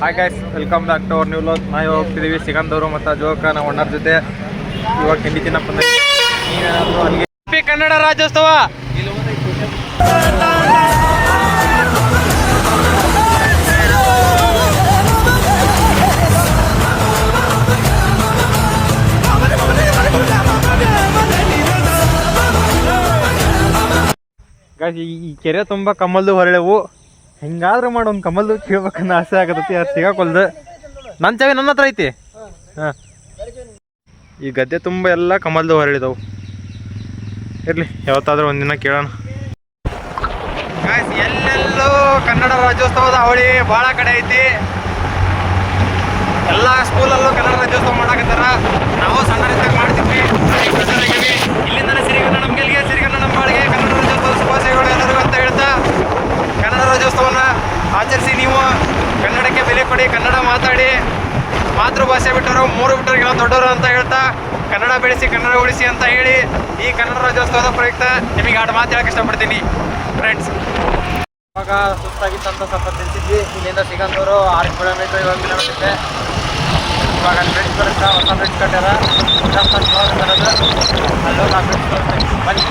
Hi guys welcome back to ಅವ್ರ ನಾವು ಇವಾಗ ಹೋಗ್ತಿದ್ದೀವಿ ಸಿಗಂದೂರು ಮತ್ತು ಜೋಕ ನಾವು ಅಣ್ಣರ ಜೊತೆ. ಇವಾಗ ತಿಂಡಿ ತಿನ್ನಪ್ಪ ನೀವೇನಾದ್ರು ಅಲ್ಲಿಗೆ ಕನ್ನಡ ರಾಜ್ಯೋತ್ಸವ ಈ ಕೆರೆ ತುಂಬ ಕಮ್ಮಲ್ದು ಹೊರಳೆವು. ಹೆಂಗಾದ್ರೂ ಮಾಡಿ, ಒಂದು ಕಮಲ್ದು ಕೇಳ್ಬೇಕನ್ನ ಆಸೆ ಆಗತ್ತೈತಿ, ಅದು ಸಿಗಾಕೊಲ್ದು. ನನ್ನ ಚಾವಿ ನನ್ನ ಹತ್ರ ಐತಿ. ಹಾಂ. ಈ ಗದ್ದೆ ತುಂಬ ಎಲ್ಲ ಕಮಲ್ದು ಹೊರಳಿದವು. ಇರಲಿ, ಯಾವತ್ತಾದ್ರೂ ಒಂದಿನ ಕೇಳೋಣ. ಎಲ್ಲೆಲ್ಲೂ ಕನ್ನಡ ರಾಜ್ಯೋತ್ಸವದ ಅವಳಿ ಭಾಳ ಕಡೆ ಐತಿ. ಎಲ್ಲ ಸ್ಕೂಲಲ್ಲೂ ಕನ್ನಡ ರಾಜ್ಯೋತ್ಸವ ಮಾಡಾಕತ್ತಾರ. ನಾವು ಸಣ್ಣ ಮಾಡ್ತಿದ್ವಿ. ಇಲ್ಲಿಂದ ಸಿರಿಗನ್ನಡ ನಮ್ಮ ಗೆಲ್ಗೆ ಸಿರಿಗನ್ನಡ ನಮ್ಮ ಬಾಳಿಗೆ ಕನ್ನಡ ರಾಜ್ಯೋತ್ಸವ ಶುಭಾಶಯಗಳು ಎಲ್ಲರಿಗೂ ಅಂತ ಹೇಳ್ತಾ ಕನ್ನಡ ರಾಜ್ಯೋತ್ಸವನ ಆಚರಿಸಿ ನೀವು ಕನ್ನಡಕ್ಕೆ ಬೆಲೆ ಕೊಡಿ ಕನ್ನಡ ಮಾತಾಡಿ. ಮಾತೃಭಾಷೆ ಬಿಟ್ಟವರು ಮೂರು ಬಿಟ್ಟವ್ರಿಗೆಲ್ಲ ದೊಡ್ಡವರು ಅಂತ ಹೇಳ್ತಾ, ಕನ್ನಡ ಬೆಳೆಸಿ, ಕನ್ನಡ ಉಳಿಸಿ ಅಂತ ಹೇಳಿ ಈ ಕನ್ನಡ ರಾಜ್ಯೋತ್ಸವದ ಪ್ರಯುಕ್ತ ನಿಮಗೆ ಆಟ ಮಾತು ಹೇಳಕ್ಕೆ ಇಷ್ಟಪಡ್ತೀನಿ. ಫ್ರೆಂಡ್ಸ್ ಇವಾಗ ಸುಸ್ತಾಗಿತ್ತಂತ ಸ್ವಲ್ಪ ತಿಳಿಸಿದ್ವಿ. ಇಲ್ಲಿಂದ ಸಿಗಂದೂರು ಆರು ಕಿಲೋಮೀಟರ್ ಇವಾಗ ಕಿಲೋಮೀಟರ್ ಇವಾಗ ಅಲ್ಲಿ ಬ್ರಿಡ್ಜ್ ಬರುತ್ತೆ, ಹೊಸ ಬ್ರಿಡ್ಜ್ ಕಟ್ಟಾರ ಅಲ್ಲೂ ನಾವು ಬ್ರಿಡ್ಜ್ ಬನ್ನಿ.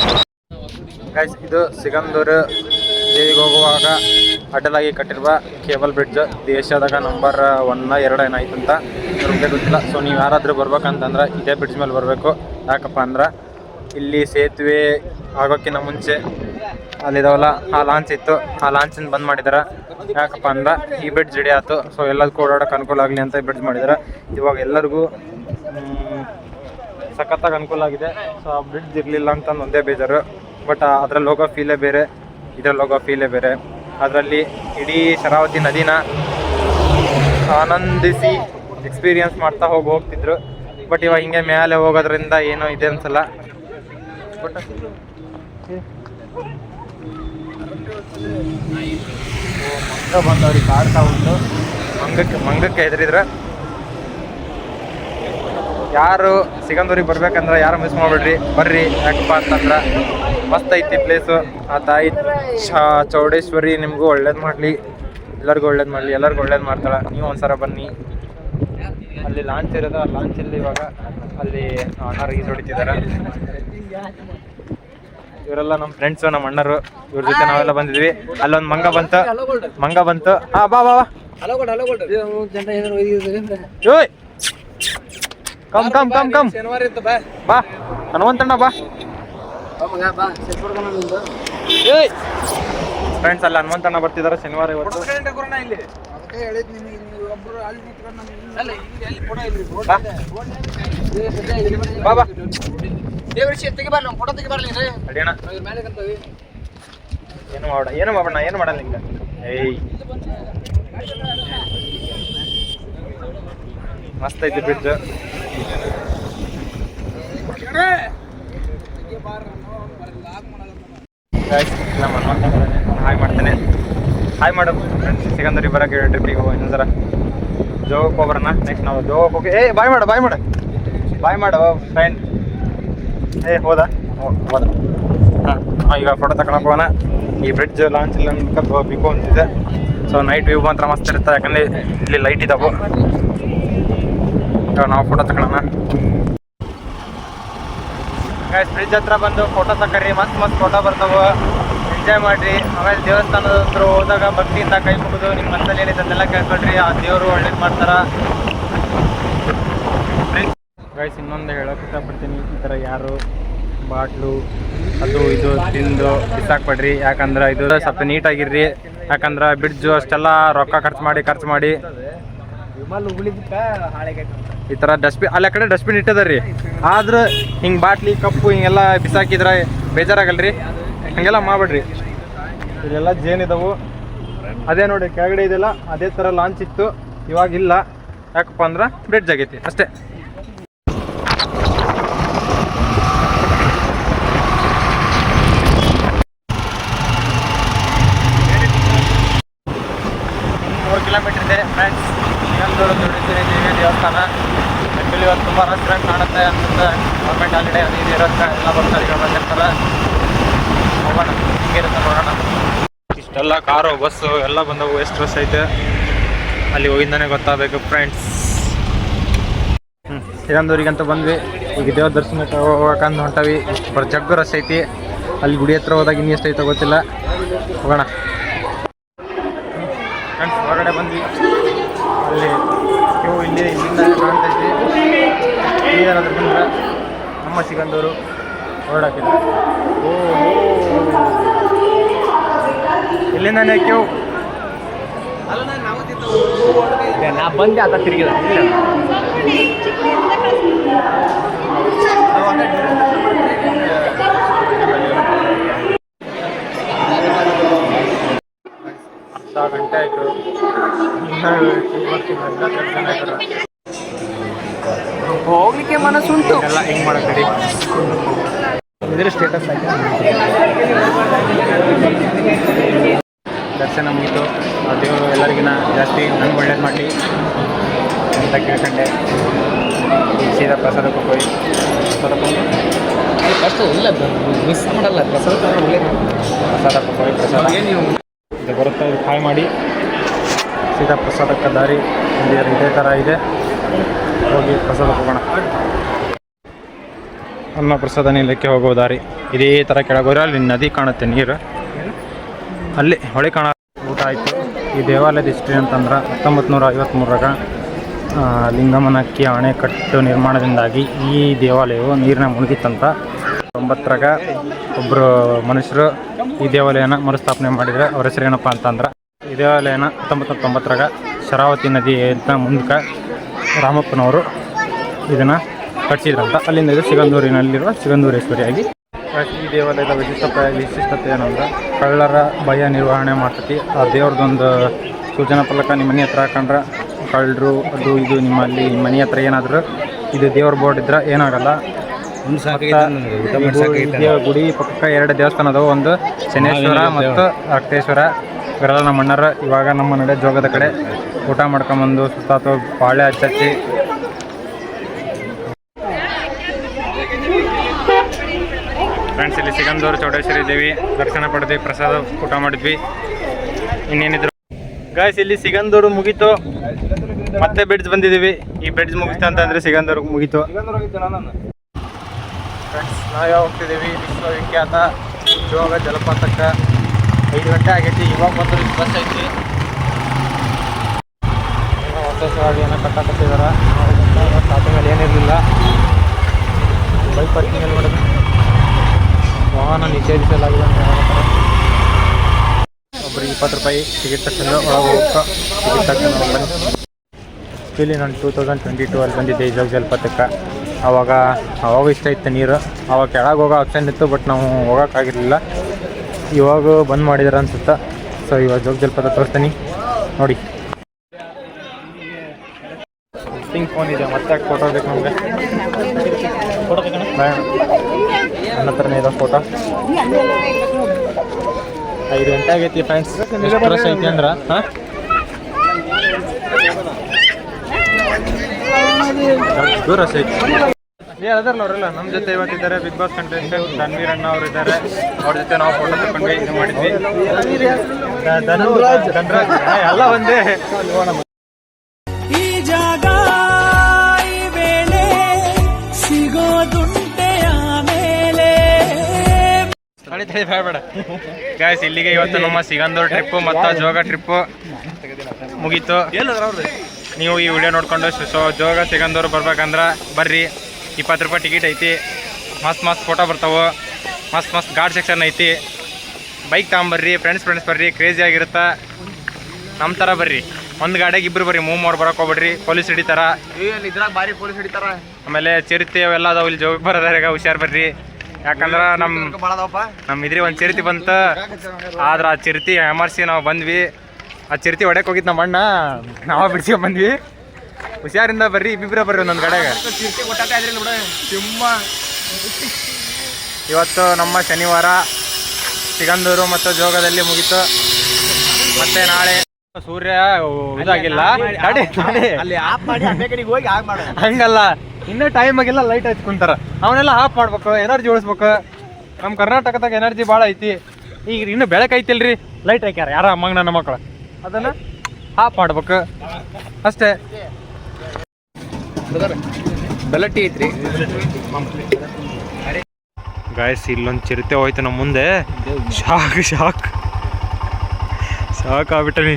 ಇದು ಸಿಗಂದೂರು ದೇವಿಗೆ ಹೋಗುವಾಗ ಅಡ್ಡಲಾಗಿ ಕಟ್ಟಿರುವ ಕೇಬಲ್ ಬ್ರಿಡ್ಜ್ ದೇಶದಾಗ ನಂಬರ್ ಒನ್ ಎರಡು ಏನಾಯ್ತು ಅಂತ ನಮಗೆ ಗೊತ್ತಿಲ್ಲ. ಸೊ ನೀವು ಯಾರಾದರೂ ಬರ್ಬೇಕಂತಂದ್ರೆ ಇದೇ ಬ್ರಿಡ್ಜ್ ಮೇಲೆ ಬರಬೇಕು. ಯಾಕಪ್ಪ ಅಂದ್ರೆ ಇಲ್ಲಿ ಸೇತುವೆ ಆಗೋಕ್ಕಿಂತ ಮುಂಚೆ ಅಲ್ಲಿದಾವಲ್ಲ, ಆ ಲಾಂಚ್ ಇತ್ತು. ಆ ಲಾಂಚಿಂದ ಬಂದ್ ಮಾಡಿದಾರೆ. ಯಾಕಪ್ಪ ಅಂದ್ರೆ ಈ ಬ್ರಿಡ್ಜ್ ರೆಡಿ ಆಯ್ತು. ಸೊ ಎಲ್ಲದಕ್ಕೂ ಓಡಾಡೋಕೆ ಅನುಕೂಲ ಆಗಲಿ ಅಂತ ಬ್ರಿಡ್ಜ್ ಮಾಡಿದಾರೆ. ಇವಾಗ ಎಲ್ಲರಿಗೂ ಸಖತ್ತಾಗಿ ಅನುಕೂಲ ಆಗಿದೆ. ಸೊ ಆ ಬ್ರಿಡ್ಜ್ ಇರಲಿಲ್ಲ ಅಂತ ಒಂದೇ ಬೇಜಾರು. ಬಟ್ ಅದ್ರಲ್ಲಿ ಹೋಗೋ ಫೀಲೇ ಬೇರೆ. ಇದ್ರಲ್ಲಿ ಹೋಗೋ ಫೀಲೇ ಬೇರೆ. ಅದರಲ್ಲಿ ಇಡೀ ಶರಾವತಿ ನದಿನ ಆನಂದಿಸಿ ಎಕ್ಸ್ಪೀರಿಯನ್ಸ್ ಮಾಡ್ತಾ ಹೋಗಿ ಹೋಗ್ತಿದ್ರು. ಬಟ್ ಇವಾಗ ಹಿಂಗೆ ಮೇಲೆ ಹೋಗೋದ್ರಿಂದ ಏನೋ ಇದೆ ಅನ್ಸಲ್ಲ. ಬಟ್ ಮಂಗ ಬಂದವ್ರಿಗೆ ಕಾಡ್ತಾ ಉಂಟು. ಮಂಗಕ್ಕೆ ಮಂಗಕ್ಕೆ ಹೆದರಿದ್ರೆ? ಯಾರು ಸಿಗಂದೂರಿಗೆ ಬರ್ಬೇಕಂದ್ರೆ ಯಾರು ಮಿಸ್ ಮಾಡ್ಬಿಡ್ರಿ. ಬರ್ರಿ. ಯಾಕಪ್ಪ ಅಂತಂದ್ರೆ ಮಸ್ತ್ ಐತಿ ಪ್ಲೇಸು ಆ ತಾಯಿ ಚೌಡೇಶ್ವರಿ ನಿಮಗೂ ಒಳ್ಳೇದು ಮಾಡಲಿ. ಎಲ್ಲರಿಗೂ ಒಳ್ಳೇದು ಮಾಡಲಿ. ಎಲ್ಲರಿಗೂ ಒಳ್ಳೇದು ಮಾಡ್ತಾಳೆ. ನೀವು ಒಂದ್ಸಲ ಬನ್ನಿ. ಅಲ್ಲಿ ಲಾಂಚ್ ಇರೋದ ಲಾಂಚ್ ಲಾಂಚಲ್ಲಿ ಇವಾಗ ಅಲ್ಲಿ ಅಣ್ಣ ಈಜು ಹೊಡಿತಿದ್ದಾರೆ ಇವರೆಲ್ಲ ನಮ್ಮ ಫ್ರೆಂಡ್ಸು ನಮ್ಮ ಅಣ್ಣರು. ಇವ್ರ ಜೊತೆ ನಾವೆಲ್ಲ ಬಂದಿದ್ವಿ. ಅಲ್ಲೊಂದು ಮಂಗ ಬಂತು. ಮಂಗ ಬಂತು. ಹಾ ಬಾ ಬಾ ಬಾ. ಓಯ್ ಕಮ್ ಕಮ್ ಕಮ್ ಕಮ್ ಶನಿವಾರ ಇತ್ತು ಬಾ. ಬಾ ಹನುಮಂತಣ್ಣ ಬಾ. ಫ್ರೆಂಡ್ಸ್ ಅಲ್ಲಿ ಹನುಮಂತಣ್ಣ ಬರ್ತಿದಾರೆ ಶನಿವಾರ ಇವತ್ತು. ಏನು ಮಾಡ ಏನು ಮಾಡೋಣ ಏನು ಮಾಡಲ್ಲ ನಿಂಗೆ ಏಯ್. ಮಸ್ತ್ ಐತಿ ಬ್ರಿಡ್ಜ್ ನಮ್ಮ ಹನುಮಂತ ಹಾಯ್ ಮಾಡ್ತೇನೆ. ಹಾಯ್ ಮಾಡು. ಫ್ರೆಂಡ್ಸ್ ಸಿಗಂದರಿ ಬರೋಕೆ ಟ್ರಿಪ್ಪಿಗೆ ಹೋಗೋ ಇನ್ನೊಂದರ ಜೋಗಕ್ಕೆ ಹೋಗ್ಬರೋಣ. ನೆಕ್ಸ್ಟ್ ನಾವು ಜೋಗಕ್ಕೆ ಹೋಗಿ ಏ, ಬಾಯ್ ಮಾಡು ಬಾಯ್ ಮಾಡು. ಬಾಯ್ ಮಾಡು ಫ್ರೆಂಡ್ ಏ, ಹೋದ. ಹೋದ. ಹಾಂ ಈಗ ಫೋಟೋ ತಗೊಳಕ್ ಹೋಗೋಣ. ಈ ಬ್ರಿಡ್ಜ್ ಲಾಂಚ್ ಇಲ್ಲ ಬಿಕೋ ಅಂತಿದೆ ಸೊ ನೈಟ್ ವ್ಯೂ ಮಾತ್ರ ಮಸ್ತ್ ಇರುತ್ತೆ, ಯಾಕಂದ್ರೆ ಇಲ್ಲಿ ಲೈಟ್ ಇದಾವು. ಇವಾಗ ನಾವು ಫೋಟೋ ತಗೊಳ್ಳೋಣ. ಗೈಸ್ ಬ್ರಿಡ್ಜ್ ಹತ್ರ ಬಂದು ಫೋಟೋ ತಕರಿ ಮಸ್ತ್ ಮಸ್ತ್ ಫೋಟೋ ಬರ್ತಾವೆ. ಎಂಜಾಯ್ ಮಾಡ್ರಿ. ಆಮೇಲೆ ದೇವಸ್ಥಾನದ ಹತ್ರ ಹೋದಾಗ ಭಕ್ತಿಯಿಂದ ಕೈ ಮುಗಿದು ನಿಮ್ಮ ಮನಸ್ಸಲ್ಲಿ ಏನಿದೆ ಅದನ್ನೆಲ್ಲ ಕೇಳ್ಕೊಳ್ರಿ. ಆ ದೇವರು ಒಳ್ಳೇದು ಮಾಡ್ತಾರ. ಗೈಸ್ ಇನ್ನೊಂದು ಹೇಳೋಕೆ ಇಷ್ಟಪಡ್ತೀನಿ. ಈ ಥರ ಯಾರು ಬಾಟ್ಲು ಅದು ಇದು ತಿಂದು ಬಿಸಾಕ್ಬೇಡ್ರಿ. ಯಾಕಂದ್ರೆ ಇದು ಸ್ವಲ್ಪ ನೀಟಾಗಿರ್ರಿ. ಯಾಕಂದ್ರೆ ಬ್ರಿಡ್ಜು ಅಷ್ಟೆಲ್ಲ ರೊಕ್ಕ ಖರ್ಚು ಮಾಡಿ ಖರ್ಚು ಮಾಡಿ. ಈ ಥರ ಡಸ್ಟ್ಬಿನ್ ಅಲ್ಲಿ ಕಡೆ ಡಸ್ಟ್ಬಿನ್ ಇಟ್ಟದರಿ ಆದ್ರೆ ಹಿಂಗೆ ಬಾಟ್ಲಿ, ಕಪ್ಪು ಹಿಂಗೆಲ್ಲ ಬಿಸಾಕಿದ್ರೆ ಬೇಜಾರಾಗಲ್ರಿ. ಹಂಗೆಲ್ಲ ಮಾಡ್ಬೇಡ್ರಿ. ಇಲ್ಲೆಲ್ಲ ಜೇನಿದಾವು ಅದೇ ನೋಡಿ ಕೆಳಗಡೆ ಇದೆಲ್ಲ. ಅದೇ ಥರ ಲಾಂಚ್ ಇತ್ತು. ಇವಾಗಿಲ್ಲ ಯಾಕಪ್ಪ ಅಂದ್ರೆ ಬ್ರಿಡ್ಜ್ ಆಗೈತಿ. ಅಷ್ಟೇ ಮೂರು ಕಿಲೋಮೀಟರ್ ಇದೆ ಫ್ರೆಂಡ್ಸ್ ಸಿಗಂದೂರು ದುಡಿಸಿರಿ ದೇವಿ ದೇವಸ್ಥಾನ. ಆ್ಯಕ್ಚುಲಿ ಇವತ್ತು ತುಂಬ ರಸ್ಟ್ರೆಂಟ್ ಕಾಣುತ್ತೆ ಅನ್ಸುತ್ತೆ. ಗೌರ್ಮೆಂಟ್ ಹಾಲಿಡೇ ಅದು ಇದು ಇರುತ್ತೆ ಎಲ್ಲ ಬರ್ತಾರೆ ಈಗ ಬಂದಿರ್ತಾರೆ. ಹೋಗೋಣ ಹಿಂಗಿರುತ್ತೆ ನೋಡೋಣ. ಇಷ್ಟೆಲ್ಲ ಕಾರು ಬಸ್ಸು ಎಲ್ಲ ಬಂದವು ಎಷ್ಟು ರಸ್ ಐತೆ. ಅಲ್ಲಿ ಹೋಗಿದ್ದಾನೆ ಗೊತ್ತಾಗಬೇಕು ಫ್ರೆಂಡ್ಸ್ ಹ್ಞೂ ಸಿಗಂದೂರಿಗಂತ ಬಂದ್ವಿ. ಈಗ ದೇವ್ರ ದರ್ಶನಕ್ಕೆ ಹೋಗಕಂದು ಹೊಂಟವಿ. ಬರ್ ಜಗ್ಗು ರಸ್ ಐತಿ. ಅಲ್ಲಿ ಗುಡಿ ಹತ್ರ ಹೋದಾಗ ಇನ್ನೂ ಎಷ್ಟೈತೆ ಗೊತ್ತಿಲ್ಲ. ಹೋಗೋಣ. ಫ್ರೆಂಡ್ಸ್ ಹೊರಗಡೆ ಬಂದ್ವಿ. ಅಲ್ಲಿ ಇಲ್ಲಿ ಇಲ್ಲಿಂದ ಕಾಣ್ತೈತಿ. ಏನಾದ್ರು ಬಂದ್ರೆ? ನಮ್ಮ ಸಿಗಂದೂರು ಹೊರಡಾಕಿಲ್ಲ ಓ ಇಲ್ಲಿಂದಾನೆ ಕ್ಯೂ ನಾ ಬಂದೆ ಆತ ತಿರುಗಿದ. ಅರ್ಧ ಗಂಟೆ ಆಯಿತು. ಎಲ್ಲ ದರ್ಶನ ಆಯ್ತಲ್ಲ. ಹೋಗ್ಲಿಕ್ಕೆ ಮನಸ್ಸುಂಟು ಎಲ್ಲ ಹಿಂಗೆ ಮಾಡಕ್ಕೆ ರೆಡಿ ಇದ್ರ ಸ್ಟೇಟಸ್ ಆಯ್ತು. ದರ್ಶನ ಮುಗೀತು. ಆ ದೇವರು ಎಲ್ಲರಿಗಿನ ಜಾಸ್ತಿ ನಂಗೆ ಒಳ್ಳೇದು ಮಾಡಲಿ ಅಂತ ಕೇಳ್ಕೊಂಡೆ. ಸೀದಾ ಪ್ರಸಾದಕ್ಕೆ ಹೋಗಿ. ಪ್ರಸಾದ ಇಲ್ಲ ಮಿಸ್ ಮಾಡಲ್ಲ ಪ್ರಸಾದ ಒಳ್ಳೇದು. ಪ್ರಸಾದಕ್ಕೆ ಹೋಗಿ ಪ್ರಸಾದ. ಏನು ಬರುತ್ತಾ ಬರುತ್ತೆ ಇದು ಕಾಯ್ ಮಾಡಿ. ಸೀತಾ ಪ್ರಸಾದಕ್ಕೆ ದಾರಿ ಇಲ್ಲಿ ಇದೇ ಥರ ಇದೆ. ಹೋಗಿ ಪ್ರಸಾದ ಹೋಗೋಣ ಅನ್ನ ಪ್ರಸಾದ ನಿಲಯಕ್ಕೆ ಹೋಗೋ ದಾರಿ ಇದೇ ಥರ ಕೆಳಗೋದ್ರೆ ಅಲ್ಲಿ ನದಿ ಕಾಣುತ್ತೆ ನೀರು. ಅಲ್ಲಿ ಹೊಳೆ ಕಾಣ ಊಟ ಆಯಿತು. ಈ ದೇವಾಲಯದ ಹಿಸ್ಟ್ರಿ ಅಂತಂದ್ರೆ ಹತ್ತೊಂಬತ್ತು ನೂರ ಐವತ್ತ್ಮೂರಾಗ ಲಿಂಗಮನಕ್ಕಿ ಅಣೆಕಟ್ಟು ನಿರ್ಮಾಣದಿಂದಾಗಿ ಈ ದೇವಾಲಯವು ನೀರಿನ ಮುಳುಗಿತ್ತಂತ. ತೊಂಬತ್ತರಾಗ ಒಬ್ಬರು ಮನುಷ್ಯರು ಈ ದೇವಾಲಯನ ಮರುಸ್ಥಾಪನೆ ಮಾಡಿದ್ರೆ ಅವ್ರ ಹೆಸರು ಏನಪ್ಪ ಅಂತಂದ್ರೆ, ಈ ದೇವಾಲಯನ ಹತ್ತೊಂಬತ್ತು ತೊಂಬತ್ತರಾಗ ಶರಾವತಿ ಅಂತ ಮುಂದಕ್ಕೆ ರಾಮಪ್ಪನವರು ಇದನ್ನು ಕಟ್ಟಿಸಿದ್ರಂತ. ಅಲ್ಲಿಂದ ಇದು ಸಿಗಂದೂರಿನಲ್ಲಿರುವ ಸಿಗಂದೂರೇಶ್ವರಿಯಾಗಿ. ಈ ದೇವಾಲಯದ ವಿಶಿಷ್ಟತೆ ವಿಶಿಷ್ಟತೆ ಏನಂದ್ರೆ, ಕಳ್ಳರ ಭಯ ನಿರ್ವಹಣೆ ಮಾಡ್ತೈತಿ. ಆ ದೇವ್ರದ್ದೊಂದು ಸೂಚನಾ ಫಲಕ ನಿಮ್ಮ ಮನೆ ಹತ್ರ ಹಾಕೊಂಡ್ರೆ ಕಳ್ಳರು, ಅದು ಇದು ನಿಮ್ಮಲ್ಲಿ ಮನೆ ಹತ್ರ ಏನಾದರೂ ಇದು ದೇವ್ರ ಬೋರ್ಡ್ ಇದ್ರೆ ಏನಾಗಲ್ಲ. ಗುಡಿ ಪಕ್ಕ ಎರಡು ದೇವಸ್ಥಾನ ಅದಾವ. ಒಂದು ಶನೇಶ್ವರ ಮತ್ತು ರಕ್ತೇಶ್ವರ. ಇವರೆಲ್ಲ ನಮ್ಮ ಅಣ್ಣರ ಇವಾಗ ನಮ್ಮ ನಡೆ ಜೋಗದ ಕಡೆ. ಊಟ ಮಾಡ್ಕೊಂಬಂದು ಸುತ್ತಾತು ಬಾಳೆ ಹಚ್ಚಿ. ಫ್ರೆಂಡ್ಸ್ ಇಲ್ಲಿ ಸಿಗಂದೂರು ಚೌಡೇಶ್ವರಿ ದೇವಿ. ದರ್ಶನ ಪಡೆದ್ವಿ ಪ್ರಸಾದ ಊಟ ಮಾಡಿದ್ವಿ. ಇನ್ನೇನಿದ್ರು? ಗಾಯ್ಸ್ ಇಲ್ಲಿ ಸಿಗಂದೂರು ಮುಗೀತು. ಮತ್ತೆ ಬ್ರಿಡ್ಜ್ ಬಂದಿದ್ದೀವಿ. ಈ ಬೆಡ್ಸ್ ಮುಗಿತು ಅಂತಂದ್ರೆ ಸಿಗಂದೂರು ಮುಗೀತು. ಫ್ರೆಂಡ್ಸ್ ನಾವೇ ಹೋಗ್ತಿದ್ದೀವಿ? ವಿಶ್ವವಿಖ್ಯಾತ ಜೋಗ ಜಲಪಾತಕ್ಕೆ ಐದು ಗಂಟೆ ಆಗೈತಿ. ಇವಾಗ ಬಂದು ಬಸ್ ಐತಿ. ಏನೋ ಹೊಸ ಹೊಸದಾಗಿ ಏನೋ ಕಟ್ಟಾಕತ್ತಿದಾರ ಸ್ಟಾರ್ಟಿಂಗಲ್ಲಿ ಏನಿರಲಿಲ್ಲ ಬೈಕ್ ಪಾರ್ಕಿಂಗಲ್ಲಿ ಮಾಡೋದು ವಾಹನ ನಿಷೇಧಿಸಲಾಗಿದೆ ಒಬ್ಬರಿಗೆ ಇಪ್ಪತ್ತು ರೂಪಾಯಿ ಟಿಕೆಟ್ ತಕ್ಷಣ ಒಳಗೆ ಹೋಗ್ತಾ ಟಿಕೆಟ್ ತಕ್ಷಣ ಇಲ್ಲಿ ನಾನು ಟೂ ತೌಸಂಡ್ ಟ್ವೆಂಟಿ ಟೂ ಅಲ್ಲಿ ಬಂದಿದ್ದೆ ಈ ಜೋಗ ಜಲಪಾತಕ್ಕೆ. ಆವಾಗ ಅವಾಗ ಇಷ್ಟ ಇತ್ತು ನೀರು. ಅವಾಗ ಕೆಳಗೆ ಹೋಗೋ ಆಪ್ಷನ್ ಇತ್ತು ಬಟ್ ನಾವು ಹೋಗೋಕ್ಕಾಗಿರಲಿಲ್ಲ. ಇವಾಗ ಬಂದ್ ಮಾಡಿದಾರೆ ಅನ್ಸುತ್ತೆ. ಸೊ ಇವಾಗ ಜೋಗ ಜಲಪಾತ ತೋರಿಸ್ತೀನಿ. ನೋಡಿ. ಫೋನ್ ಇದೆ ಮತ್ತೆ ಫೋಟೋ ಬೇಕು ನಮಗೆ? ನನ್ನ ಹತ್ರನೇ ಇದೆ ಫೋಟೋ ಐದು ಗಂಟೆ ಆಗೈತಿ ಫ್ರೆಂಡ್ಸ್ ಐತಿ ಅಂದ್ರೆ? ಹಾಂ? ದೂರ ಏ ಅದಲ್ಲ ಅವರೆಲ್ಲ ನಮ್ಮ ಜೊತೆ ಇವತ್ತಿದ್ದಾರೆ ಬಿಗ್ ಬಾಸ್ ಕಂಟೆಸ್ಟೆಂಟ್ ಧನ್ವೀರ್ ಅಣ್ಣ ಅವರು ಇದ್ದಾರೆ ಅವ್ರ ಜೊತೆ ನಾವು ಫೋಟೋ ತಗೊಂಡ್ವಿ ಇದು ಮಾಡಿದ್ವಿ. ಧನುರಾಜ್. ಧನರಾಜ್ ಎಲ್ಲ ಒಂದೇ. ಈ ಜಾಗ ಈ ವೇಳೆ ಸಿಗೋದುಂಟೆ ಆಮೇಲೆ. ತಡಿ ತಡಿ ಬೇಡ. ಗಾಯ್ಸ್ ಇಲ್ಲಿಗೆ ಇವತ್ತು ನಮ್ಮ ಸಿಗಂದೂರ್ ಟ್ರಿಪ್ಪು ಮತ್ತು ಜೋಗ ಟ್ರಿಪ್ಪು ಮುಗೀತು. ನೀವು ಈ ವಿಡಿಯೋ ನೋಡಿಕೊಂಡು ಸೊ ಜೋಗ ಸಿಗಂದೂರು ಬರ್ಬೇಕಂದ್ರೆ ಬರ್ರಿ. ಇಪ್ಪತ್ತು ರೂಪಾಯಿ ಟಿಕೆಟ್ ಐತಿ. ಮಸ್ತ್ ಮಸ್ತ್ ಫೋಟೋ ಬರ್ತಾವೆ. ಮಸ್ತ್ ಮಸ್ತ್ ಗಾರ್ಡ್ ಸೆಕ್ಷನ್ ಐತಿ. ಬೈಕ್ ತಗೊಂಬರ್ರಿ ಫ್ರೆಂಡ್ಸ್ ಫ್ರೆಂಡ್ಸ್ ಬರ್ರಿ ಕ್ರೇಜಿ ಆಗಿರುತ್ತೆ. ನಮ್ಮ ಥರ ಬರ್ರಿ. ಒಂದು ಗಾಡಿಗೆ ಇಬ್ಬರು ಬರ್ರಿ ಮೂವ್ ಮಾಡಿ ಬರೋಕೆ ಹೋಗ್ಬೇಡ್ರಿ. ಪೊಲೀಸ್ ಹಿಡಿತಾರ. ಇದ್ರಾಗ ಭಾರಿ ಪೊಲೀಸ್ ಹಿಡಿತಾರ. ಆಮೇಲೆ ಚಿರತೆ ಅವೆಲ್ಲ ಅದಾವ ಇಲ್ಲಿ ಜೋಗಕ್ಕೆ ಬರೋದ್ರಾಗ ಹುಷಾರು ಬರ್ರಿ. ಯಾಕಂದ್ರೆ ನಮ್ಮ ನಮ್ಮ ಇದ್ರಿ ಒಂದು ಚಿರತಿ ಬಂತು. ಆದ್ರೆ ಆ ಚಿರತಿ ಎಮರ್ಸಿ ನಾವು ಬಂದ್ವಿ. ಆ ಚಿರತಿ ಹೊಡೆಕ್ ಹೋಗಿದ್ದು ನಮ್ಮ ಅಣ್ಣ ನಾವು ಬಿಡ್ಸ್ಕೊಂಡ್ ಬಂದ್ವಿ. ಹುಷಾರಿಂದ ಬರ್ರಿ, ಇಬ್ಬಿಬ್ರ ಬರ್ರಿ ಒಂದೊಂದು ಕಡೆಗೆ. ಇವತ್ತು ನಮ್ಮ ಶನಿವಾರ. ಸಿಗಂದೂರು ಮತ್ತು ಜೋಗದಲ್ಲಿ ಮುಗೀತು. ಮತ್ತೆ ನಾಳೆ ಸೂರ್ಯ ಇದಾಗಿಲ್ಲ. ಹಂಗಲ್ಲ. ಇನ್ನೂ ಟೈಮ್ ಆಗಿಲ್ಲ ಲೈಟ್ ಹಚ್ಕೊಂತಾರ. ಅವನ್ನೆಲ್ಲ ಆಫ್ ಮಾಡ್ಬೇಕು ಎನರ್ಜಿ ಉಳಿಸ್ಬೇಕು. ನಮ್ಮ ಕರ್ನಾಟಕದಾಗ ಎನರ್ಜಿ ಭಾಳ ಐತಿ. ಈಗ ಇನ್ನು ಬೆಳಕೈತಿಲ್ರಿ ಲೈಟ್ ಹಾಕ್ಯಾರ. ಯಾರ ಅಮ್ಮಂಗ ನನ್ನ ಮಕ್ಕಳು ಅದನ್ನ ಹಾಫ್ ಮಾಡ್ಬೇಕು. ಅಷ್ಟೇ. ಬೆಲಟ್ಟಿ ಐತ್ರಿ. ಗಾಯಸ್ ಇಲ್ಲೊಂದು ಚಿರತೆ ಹೋಯ್ತು ನಮ್ಮ ಮುಂದೆ. Shock shock. ಶಾಕ್ ಆಗ್ಬಿಟ್ಟನಿ